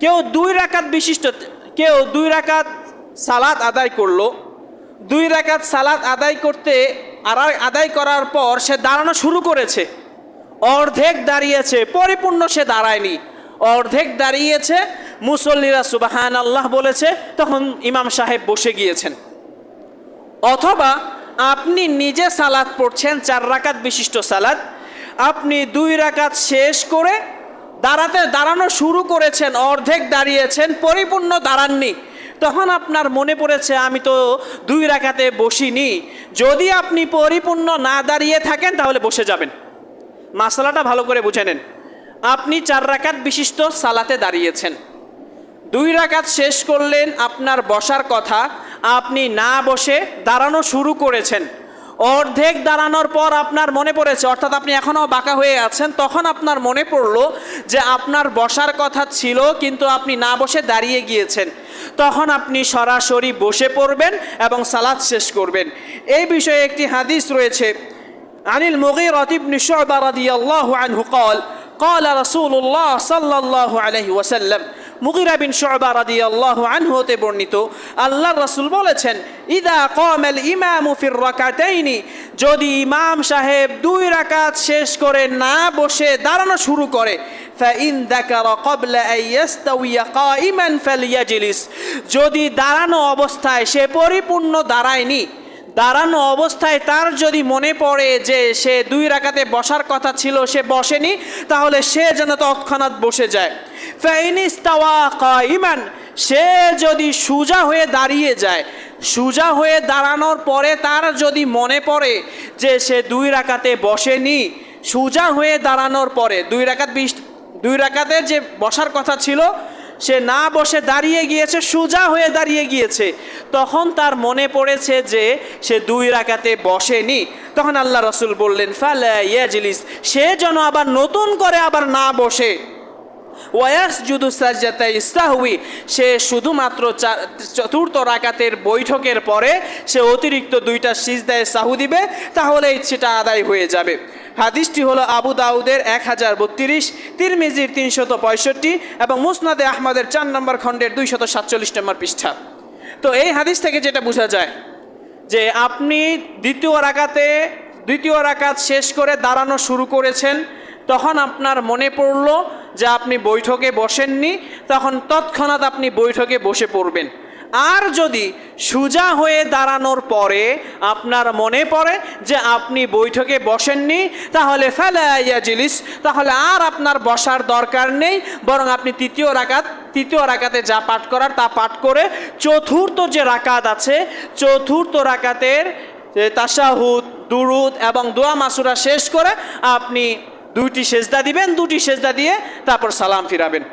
কেউ দুই রাকাত বিশিষ্ট, কেউ দুই রাকাত সালাত আদায় করল। দুই রাকাত সালাত আদায় করতে আর আদায় করার পর সে দাঁড়ানো শুরু করেছে। অর্ধেক দাঁড়িয়েছে, পরিপূর্ণ সে দাঁড়ায়নি। অর্ধেক দাঁড়িয়েছে, মুসল্লিরা সুবাহান আল্লাহ বলেছে, তখন ইমাম সাহেব বসে গিয়েছেন। অথবা আপনি নিজে সালাদ পড়ছেন, চার রাকাত বিশিষ্ট সালাদ আপনি দুই রাকাত শেষ করে দাঁড়াতে দাঁড়ানো শুরু করেছেন, অর্ধেক দাঁড়িয়েছেন, পরিপূর্ণ দাঁড়াননি। তখন আপনার মনে পড়েছে, আমি তো দুই রাকাতে বসিনি। যদি আপনি পরিপূর্ণ না দাঁড়িয়ে থাকেন, তাহলে বসে যাবেন। মাসালাটা ভালো করে বুঝে নেন। আপনি চার রাকাত বিশিষ্ট সালাতে দাঁড়িয়েছেন। দুই রাকাত শেষ করলেন আপনার বসার কথা। আপনি না বসে দাঁড়ানো শুরু করেছেন। অর্ধেক দাঁড়ানোর পর আপনার মনে পড়েছে অর্থাৎ আপনি এখনও বাঁকা হয়ে আছেন তখন আপনার মনে পড়লো যে আপনার বসার কথা ছিল কিন্তু আপনি না বসে দাঁড়িয়ে গিয়েছেন তখন আপনি সরাসরি বসে পড়বেন এবং সালাদ শেষ করবেন এই বিষয়ে একটি হাদিস রয়েছে عن المغيرة بن شعبة رضي الله عنه قال قال رسول الله صلى الله عليه وسلم মুগিরা বিন শুবা রাদিয়াল্লাহু আনহু হতে বর্ণিত আল্লাহর রাসূল বলেছেন ইদা কামাল ইমামু ফির রাকাতাইনি যদি ইমাম সাহেব দুই রাকাত শেষ করে না বসে দাঁড়ানো শুরু করে فإن ذكر قبل أن يستوي قائما فليجلس যদি দাঁড়ানো অবস্থায় সে পরিপূর্ণ দাঁড়ায়নি দাঁড়ানো অবস্থায় তার যদি মনে পড়ে যে সে দুই রাকাতে বসার কথা ছিল সে বসেনি তাহলে সে যেন তৎক্ষণাৎ বসে যায় কাইমান সে যদি সুজা হয়ে দাঁড়িয়ে যায়, সুজা হয়ে দাঁড়ানোর পরে তার যদি মনে পড়ে যে সে দুই রাকাতে বসেনি, সুজা হয়ে দাঁড়ানোর পরে, দুই রাকাত বিশ, দুই রাকাতের যে বসার কথা ছিল, সে না বসে দাঁড়িয়ে গিয়েছে, সোজা হয়ে দাঁড়িয়ে গিয়েছে, তখন তার মনে পড়েছে যে সে দুই রাকাতে বসেনি। তখন আল্লাহ রসুল বললেন, ফালা ইয়াজলিস, সে যেন আবার নতুন করে আবার না বসে। ওয়াস জুদু সাজ্জাতা ইস্তাহুই সে শুধুমাত্র চতুর্থ রাকাতের বৈঠকের পরে সে অতিরিক্ত দুইটা সিজদায় সাহু দিবে তাহলে সেটা আদায় হয়ে যাবে। হাদিসটি হলো আবু দাউদের এক হাজার বত্রিশ, তিরমিজির তিনশত পঁয়ষট্টি এবং মুসনাদে আহমদের চার নম্বর খণ্ডের দুইশত সাতচল্লিশ নম্বর পৃষ্ঠা। তো এই হাদিস থেকে যেটা বোঝা যায় যে আপনি দ্বিতীয় রাকাতে, দ্বিতীয় রাকাত শেষ করে দাঁড়ানো শুরু করেছেন, তখন আপনার মনে পড়ল যে আপনি বৈঠকে বসেননি, তখন তৎক্ষণাৎ আপনি বৈঠকে বসে পড়বেন। আর যদি সুজা হয়ে দাঁড়ানোর পরে আপনার মনে পড়ে যে আপনি বৈঠকে বসেননি, তাহলে ফেলাইয়া জিলিস তাহলে আর আপনার বসার দরকার নেই, বরং আপনি তৃতীয় রাকাত, তৃতীয় রাকাতে যা পাঠ করার তা পাঠ করে চতুর্থ যে রাকাত আছে, চতুর্থ রাকাতের তাসাহুদ দুরুদ এবং দোয়া মাসুরা শেষ করে আপনি দুইটি সেজদা দিবেন দুটি সেজদা দিয়ে তারপর সালাম ফিরাবেন।